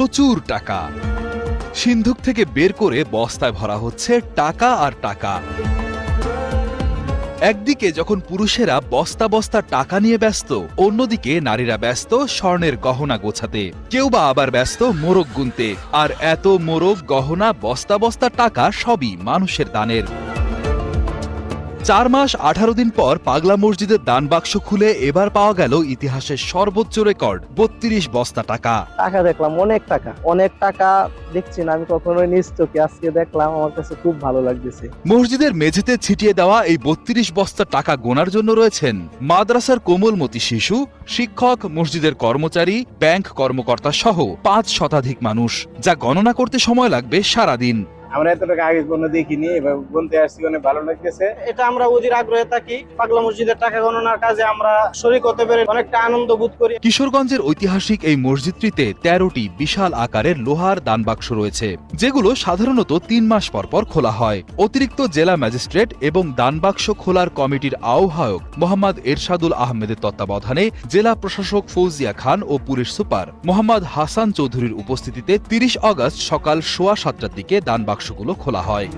প্রচুর টাকা। সিন্ধুক থেকে বের করে বস্তায় ভরা হচ্ছে টাকা আর টাকা। একদিকে যখন পুরুষেরা বস্তা বস্তা টাকা নিয়ে ব্যস্ত, অন্যদিকে নারীরা ব্যস্ত স্বর্ণের গহনা গোছাতে। কেউ বা আবার ব্যস্ত মোরগ গুনতে। আর এত মোরগ, গহনা, বস্তা বস্তা টাকা সবই মানুষের দানের। চার মাস আঠারো দিন পর পাগলা মসজিদের দান বাক্স খুলে এবার পাওয়া গেল ইতিহাসের সর্বোচ্চ রেকর্ড বত্রিশ বস্তা টাকা। টাকা দেখলাম অনেক টাকা। অনেক টাকা দেখছি না আমি কখনোই নিজ চোখে আজকে দেখলাম আমার কাছে খুব ভালো লাগতেছে। মসজিদের মেঝেতে ছিটিয়ে দেওয়া এই বত্রিশ বস্তা টাকা গোনার জন্য রয়েছেন মাদ্রাসার কোমলমতি শিশু শিক্ষক মসজিদের কর্মচারী ব্যাংক কর্মকর্তা সহ পাঁচ শতাধিক মানুষ যা গণনা করতে সময় লাগবে সারাদিন। আমরা এত টাকা আগে কোনো দেখিনি এবার গুনতে আসছি অনেক ভালো লাগতেছে। এটা আমরা অধীর আগ্রহে থাকি পাগলা মসজিদের টাকা গণনার কাজে আমরা শরিক হতে পেরে অনেকটা আনন্দ বোধ করি। কিশোরগঞ্জের ঐতিহাসিক এই মসজিদটিতে তেরোটি বিশাল আকারের লোহার দানবাক্স রয়েছে যেগুলো সাধারণত তিন মাস পর পর খোলা হয়। অতিরিক্ত জেলা ম্যাজিস্ট্রেট এবং দান বাক্স খোলার কমিটির আহ্বায়ক মোহাম্মদ এরশাদুল আহমেদের তত্ত্বাবধানে জেলা প্রশাসক ফৌজিয়া খান ও পুলিশ সুপার মোহাম্মদ হাসান চৌধুরীর উপস্থিতিতে তিরিশ আগস্ট সকাল সোয়া সাতটার দিকে দানবাক্সগুলো খোলা হয়।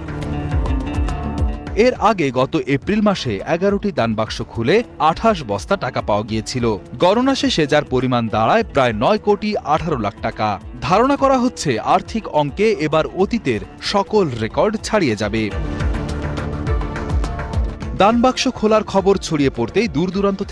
এর আগে গত এপ্রিল মাসে এগারোটি দানবাক্স খুলে আঠাশ বস্তা টাকা পাওয়া গিয়েছিল। গণনা শেষে যার পরিমাণ দাঁড়ায় প্রায় নয় কোটি আঠারো লাখ টাকা। ধারণা করা হচ্ছে আর্থিক অঙ্কে এবার অতীতের সকল রেকর্ড ছাড়িয়ে যাবে। দানবাক্স খোলার খবর ছড়িয়ে পড়তেই দূর দূরান্ত থেকে